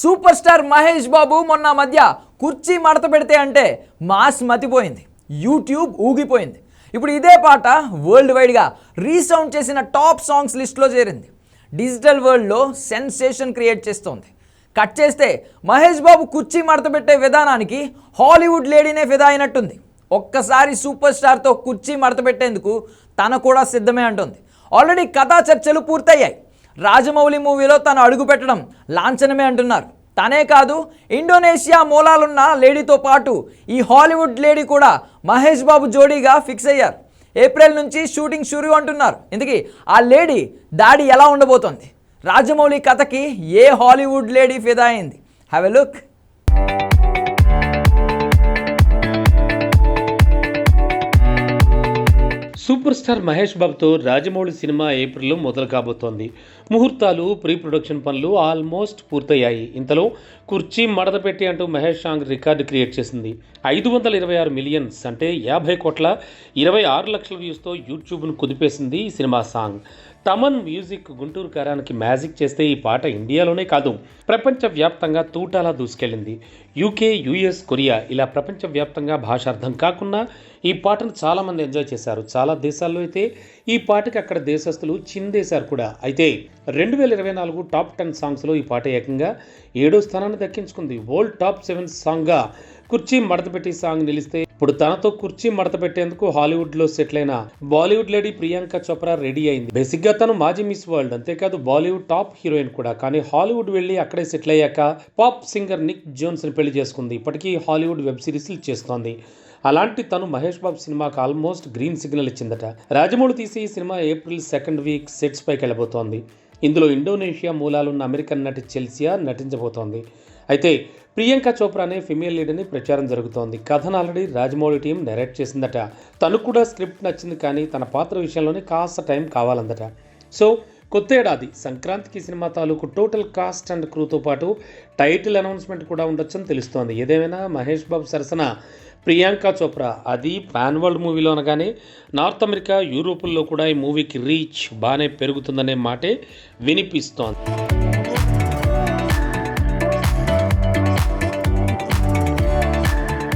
Super star Mahesh Babu మొన్న మధ్య కుర్చీ మడత పెడితే అంటే మాస్ మతిపోయింది. యూట్యూబ్ ఊగిపోయింది. ఇప్పుడు ఇదే పాట వరల్డ్ వైడ్గా రీసౌండ్ చేసిన టాప్ సాంగ్స్ లిస్ట్లో చేరింది. డిజిటల్ వరల్డ్లో సెన్సేషన్ క్రియేట్ చేస్తోంది. కట్ చేస్తే మహేష్ బాబు కుర్చీ మడత పెట్టే విధానానికి హాలీవుడ్ లేడీనే ఫిదా అయినట్టుంది. ఒక్కసారి సూపర్ స్టార్తో కుర్చీ మడత పెట్టేందుకు తన కూడా సిద్ధమే అంటుంది. ఆల్రెడీ కథా చర్చలు పూర్తయ్యాయి. రాజమౌళి మూవీలో తను అడుగు పెట్టడం లాంఛనమే అంటున్నారు. తనే కాదు ఇండోనేషియా మూలాలున్న లేడీతో పాటు ఈ హాలీవుడ్ లేడీ కూడా మహేష్ బాబు జోడీగా ఫిక్స్ అయ్యారు. ఏప్రిల్ నుంచి షూటింగ్ షురు అంటున్నారు. ఇందుకే ఆ లేడీ దాడి ఎలా ఉండబోతోంది? రాజమౌళి కథకి ఏ హాలీవుడ్ లేడీ ఫిదా అయింది? Have a look super star Mahesh బాబుతో రాజమౌళి సినిమా ఏప్రిల్లో మొదలు కాబోతోంది. ముహూర్తాలు ప్రీ ప్రొడక్షన్ పనులు ఆల్మోస్ట్ పూర్తయ్యాయి. ఇంతలో కుర్చీ మడత పెట్టి అంటూ మహేష్ సాంగ్ రికార్డు క్రియేట్ చేసింది. ఐదు వందల ఇరవై ఆరు మిలియన్స్ అంటే యాభై కోట్ల ఇరవై ఆరు లక్షల వ్యూస్తో యూట్యూబ్ను కుదిపేసింది ఈ cinema song. Thaman music Guntur కారానికి మ్యాజిక్ చేస్తే ఈ పాట ఇండియాలోనే కాదు ప్రపంచవ్యాప్తంగా తూటాలా దూసుకెళ్ళింది. యూకే యుఎస్ కొరియా ఇలా ప్రపంచవ్యాప్తంగా భాష అర్థం కాకుండా ఈ పాటను చాలామంది ఎంజాయ్ చేశారు. చాలా దేశాల్లో అయితే ఈ పాటకి అక్కడ దేశస్తులు చిందేశారు కూడా. అయితే రెండు వేల ఇరవై నాలుగు టాప్ టెన్ సాంగ్స్లో ఈ పాట ఏకంగా ఏడో స్థానాన్ని దక్కించుకుంది. వరల్డ్ టాప్ సెవెన్ సాంగ్గా కుర్చీ మడతపెట్టి సాంగ్ నిలిస్తే ఇప్పుడు తనతో కుర్చీ మడత పెట్టేందుకు హాలీవుడ్లో సెటిల్ అయిన Bollywood lady Priyanka Chopra ready అయింది. బేసిక్గా తను మాజీ మిస్ వరల్డ్ అంతేకాదు బాలీవుడ్ టాప్ హీరోయిన్ కూడా. కానీ హాలీవుడ్ వెళ్ళి అక్కడే సెటిల్ అయ్యాక పాప్ సింగర్ నిక్ జోన్స్ని పెళ్ళి చేసుకుంది. ఇప్పటికీ హాలీవుడ్ వెబ్ సిరీస్లు చేస్తోంది. అలాంటి తను మహేష్ బాబు సినిమాకు ఆల్మోస్ట్ గ్రీన్ సిగ్నల్ ఇచ్చిందట. రాజమౌళి తీసి ఈ cinema April second week sets పైకి వెళ్ళబోతోంది. ఇందులో ఇండోనేషియా మూలాలున్న అమెరికన్ నటి చెల్సియా నటించబోతోంది. అయితే ప్రియాంక చోప్రా అనే ఫిమేల్ లీడ్ అని ప్రచారం జరుగుతోంది. కథను ఆల్రెడీ రాజమౌళి టీం డైరెక్ట్ చేసిందట. తను కూడా స్క్రిప్ట్ నచ్చింది కానీ తన పాత్ర విషయంలోనే కాస్త టైం కావాలందట. సో కొత్త ఏడాది సంక్రాంతికి సినిమా తాలూకు టోటల్ కాస్ట్ అండ్ క్రూతో పాటు టైటిల్ అనౌన్స్మెంట్ కూడా ఉండొచ్చని తెలుస్తోంది. ఏదేమైనా మహేష్ బాబు సరసన ప్రియాంక చోప్రా అది పాన్ వరల్డ్ మూవీలో అనగానే నార్త్ అమెరికా యూరోపుల్లో కూడా ఈ మూవీకి రీచ్ బాగానే పెరుగుతుందనే మాటే వినిపిస్తోంది.